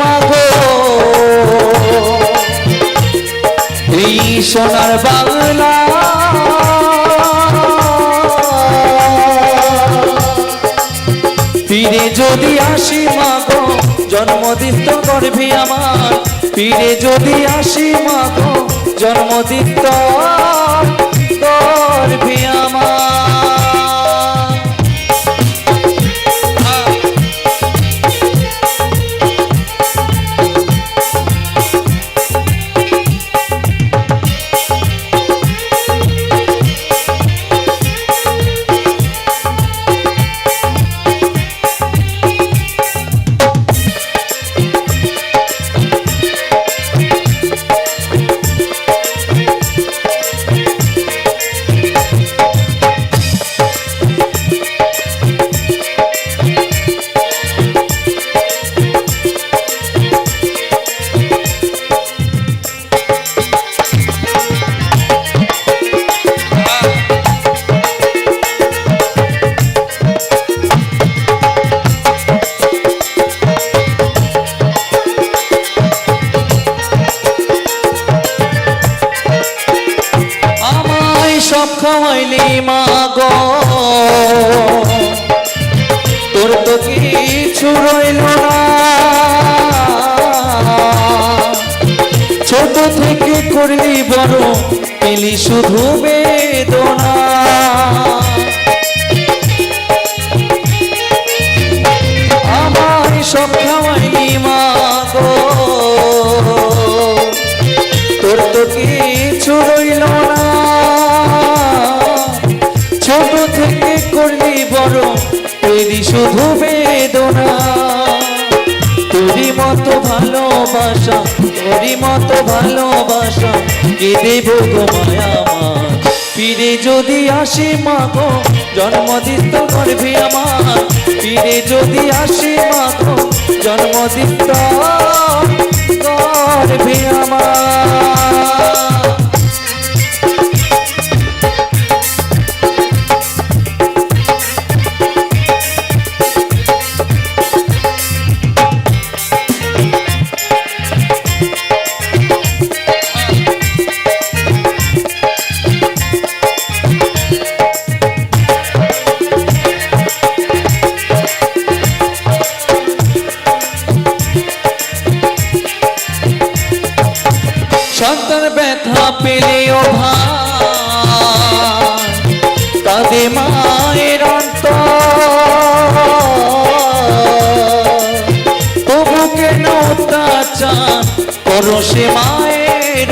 মাগো। এই সোনার বাংলা। ফিরে যদি আসি মাগো জন্মদিত গর্ভে আমার। ফিরে যদি আসি মাগো জন্মদিত গর্ভে আমার। সব খাওয়াইলি মা গো তোর তো কিছু রইল না। ছোট থেকে করলি বড়, পেলি শুধু বেদনা। ভালোবাসা, কে দেব গো মায়া আমার? ফিরে যদি আসি মা গো জন্মদিত করবি আমার। ফিরে যদি আসি মা গো জন্মদিত করবি আমার। সন্তান ব্যথা পেলেও ভাই কাঁদে মায়ের অন্ত তবু কেন অত্যাচার করো সে মায়ের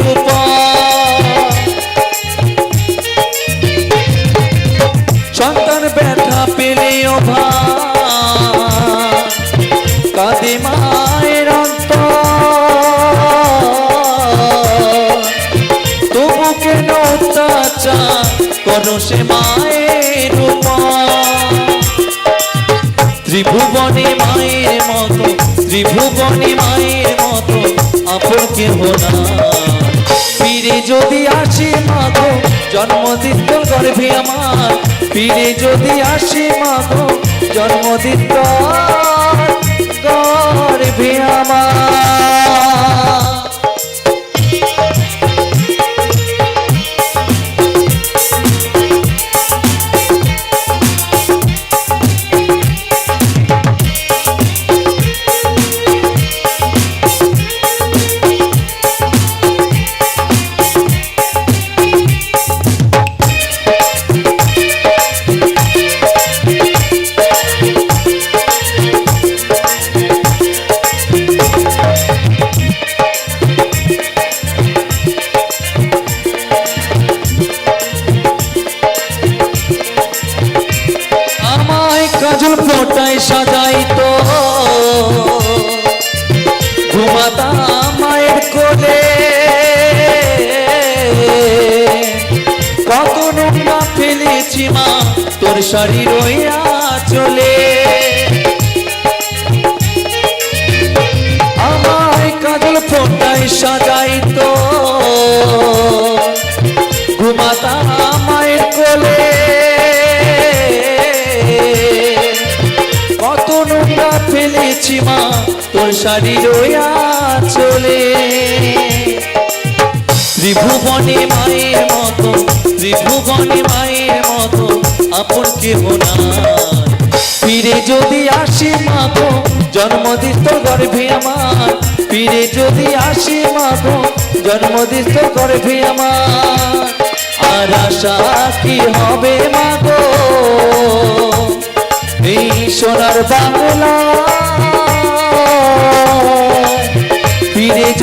আপন কেহ না। ফিরে যদি আসি মাগো জন্মদিত গর্ভে আমার। ফিরে যদি আসি মাগো জন্মদিত গর্ভে আমার। ফেলেছি মা, তোর শাড়ি রইয়া চলে। আমায় কাজল ফোটায় সাজাই তো। ঘুমাতা কোলে। কত নোংরা ফেলেছি মা, তোর শাড়ি রইয়া চলে। ত্রিভুবনে মায়ের মতো ত্রিভুবনে মায়ের মতো আপন কেহ না ফিরে যদি আসি মাগো জন্মদিন তো গর্ভে আমার। ফিরে যদি আসি মাগো জন্মদিন তো গর্ভে আমার। আর আশা কি হবে মাগো? এই সোনার বাংলা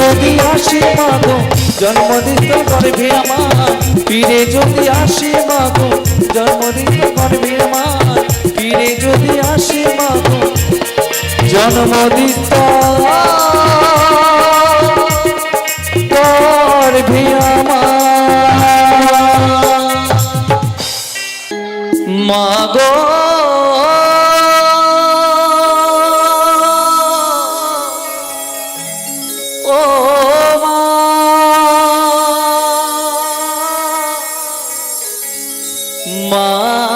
যদি আসি মাগো জন্মদিন তো গর্ভে আমার। ফিরে যদি আসি মাগো জন্মদিন তো গর্ভে আমার। ফিরে যদি আসি মাগো জন্মদিন তো গর্ভে আমার। মাগো আমার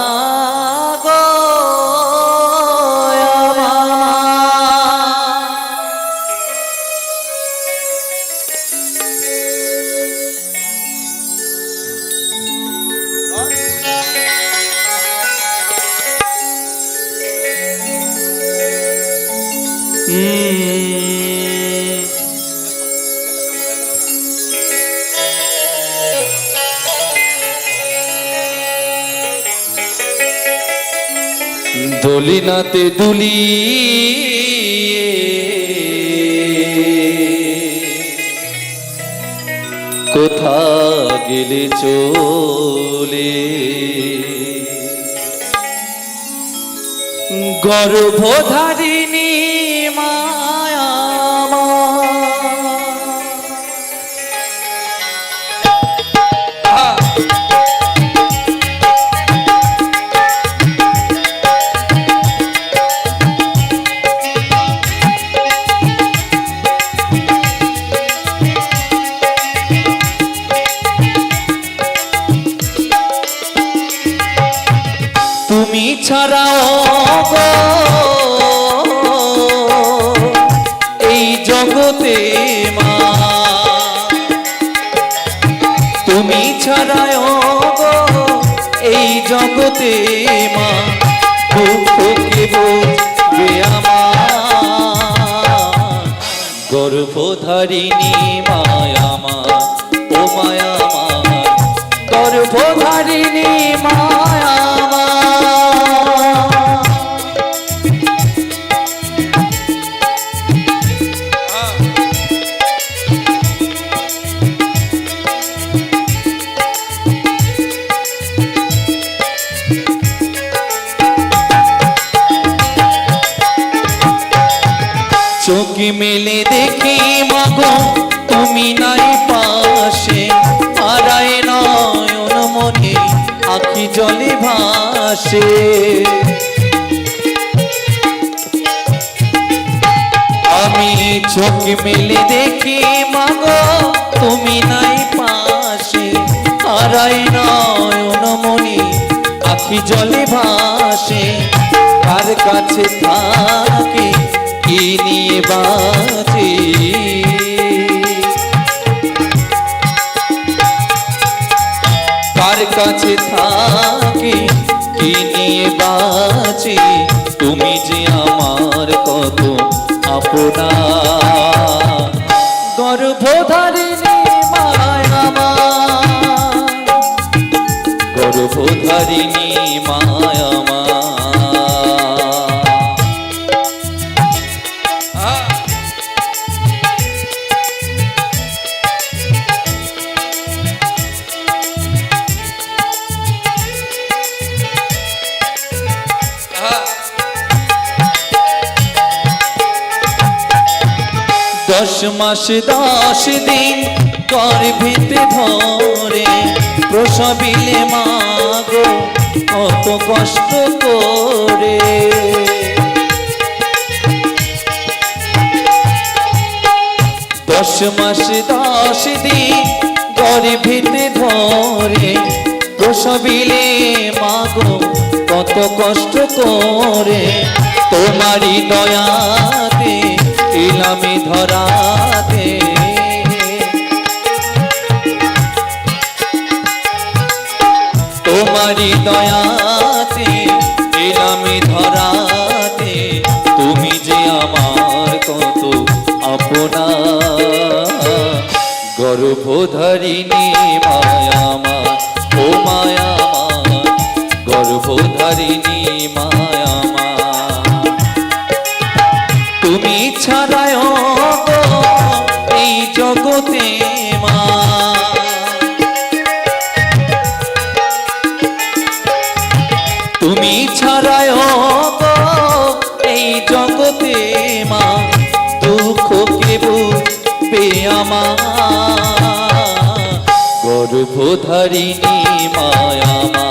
Mm. দলিনাতে দুলি। কোথা গেলে চলে? গর্ভধারিণী তুমি ছাড়ায় এই জগতে মা গর্ভধারিণী মায়া মা ও মায়ামা গর্ভধারিণী মায়ামা জলে ভাসে। আমি চোখ মেলে দেখি, মাগো, তুমি নাই পাশে। আরাই নয়ন মনি আখি জলে ভাসে। কার কাছে থাকে আপনা গর্ভধারিণী মায়ামা গর্ভধারিণী মায়ামা দশ মাস, দশ দিন গর্ভিতে ধরে প্রসবিলে মাগো, কত কষ্ট করে। দশ মাস, দশ দিন গর্ভিতে ধরে প্রসবিলে মাগো, কত কষ্ট করে। তোমারই দয়াতে এ এলামি ধরাতে। তোমারি দয়াতে এলামি ধরাতে। তুমি যে আমার কত আপনা। গর্ভধারিণী মায়ামা গর্ভধারিণী মায়া